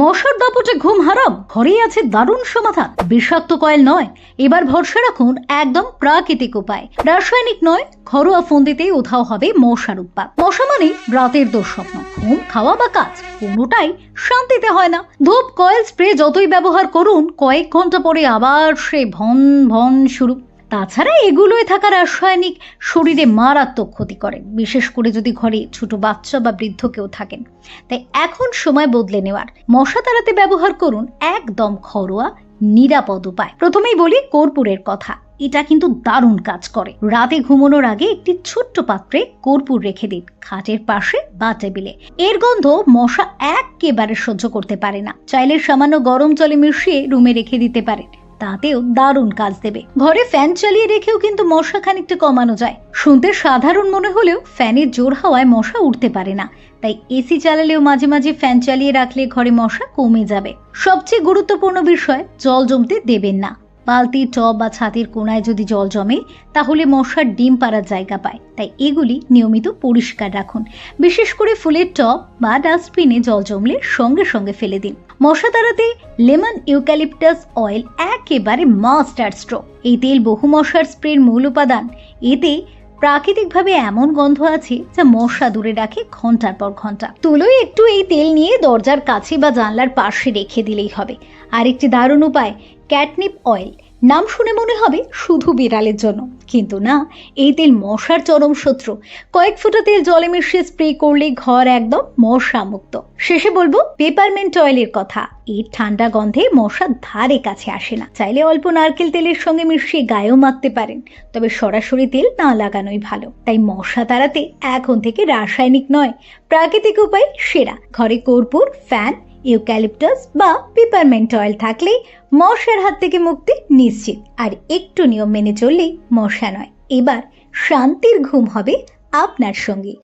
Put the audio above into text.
মশার দাপটে ঘুম হারাম, ঘরেই আছে দারুণ সমাধান। বিষাক্ত কয়েল নয়, এবার ভরসা রাখুন একদম প্রাকৃতিক উপায়। রাসায়নিক নয়, ঘরোয়া ফন্দিতেই উধাও হবে মশার উৎপাত। মশা মানে রাতের দুঃস্বপ্ন, ঘুম, খাওয়া বা কাজ, কোনোটাই শান্তিতে হয় না। ধূপ, কয়েল, স্প্রে যতই ব্যবহার করুন, কয়েক ঘণ্টা পরে আবার সে ভন ভন শুরু। তাছাড়া এগুলোয় থাকা রাসায়নিক শরীরে মারাত্মক ক্ষতি করে, বিশেষ করে যদি ঘরে ছোট বাচ্চা বা বৃদ্ধ কেউ থাকেন। তাই এখন সময় বদলে নেওয়ার। মশা তাড়াতে ব্যবহার করুন একদম ঘরোয়া, নিরাপদ উপায়। প্রথমেই বলি কর্পূরের কথা। এটা কিন্তু দারুণ কাজ করে। রাতে ঘুমানোর আগে একটি ছোট্ট পাত্রে কর্পূর রেখে দিন খাটের পাশে বা টেবিলে। এর গন্ধ মশা একেবারে সহ্য করতে পারে না। চাইলে সামান্য গরম জলে মিশিয়ে রুমে রেখে দিতে পারেন। তাতেও দারুণ কাজ দেবে। ঘরে ফ্যান চালিয়ে রেখেও কিন্তু মশা খানিকটা কমানো যায়। শুনতে সাধারণ মনে হলেও ফ্যানের জোর হাওয়ায় মশা উঠতে পারে না। তাই এসি চালালেও মাঝে মাঝে ফ্যান চালিয়ে রাখলে ঘরে মশা কমে যাবে। সবচেয়ে গুরুত্বপূর্ণ বিষয়, জল জমতে দেবেন না। বালতি টব বা ছাতির কোনায় যদি জল জমে, তাহলে মশার ডিম পাড়ার জায়গা পায়। তাই এগুলি নিয়মিত পরিষ্কার রাখুন। বিশেষ করে ফুলের টব বা ডাস্টবিনে জল জমলে সঙ্গে সঙ্গে ফেলে দিন। মশা তাড়াতে লেমন ইউক্যালিপটাস অয়েল একেবারে মাস্টার স্ট্রোক স্ট্রো। এই তেল বহু মশার স্প্রের মূল উপাদান। এতে প্রাকৃতিকভাবে এমন গন্ধ আছে যা মশা দূরে রাখে ঘণ্টার পর ঘণ্টা। তুলোয় একটু এই তেল নিয়ে দরজার কাছে বা জানলার পাশে রেখে দিলেই হবে। আর একটি দারুণ উপায় ক্যাটনিপ অয়েল নাম শুনে মনে হবে শুধু বিড়ালের জন্য। কিন্তু না, এই তেল মশার চরম শত্রু। কয়েক ফোঁটা তেল জলে মিশিয়ে স্প্রে করলে ঘর একদম মশা মুক্ত শেষে বলব পেপারমেন্ট অয়েলের কথা। এর ঠান্ডা গন্ধে মশা ধারে কাছে আসে না। চাইলে অল্প নারকেল তেলের সঙ্গে মিশিয়ে গায়েও মাখতে পারেন। তবে সরাসরি তেল না লাগানোই ভালো। তাই মশা তাড়াতে এখন থেকে রাসায়নিক নয়, প্রাকৃতিক উপায় সেরা। ঘরে কর্পূর ফ্যান ইউক্যালিপটাস বা পেপারমেন্ট অয়েল থাকলেই মশার হাত থেকে মুক্তি নিশ্চিত, আর একটু নিয়ম মেনে চললেই মশা নয়। এবার শান্তির ঘুম হবে আপনার সঙ্গে।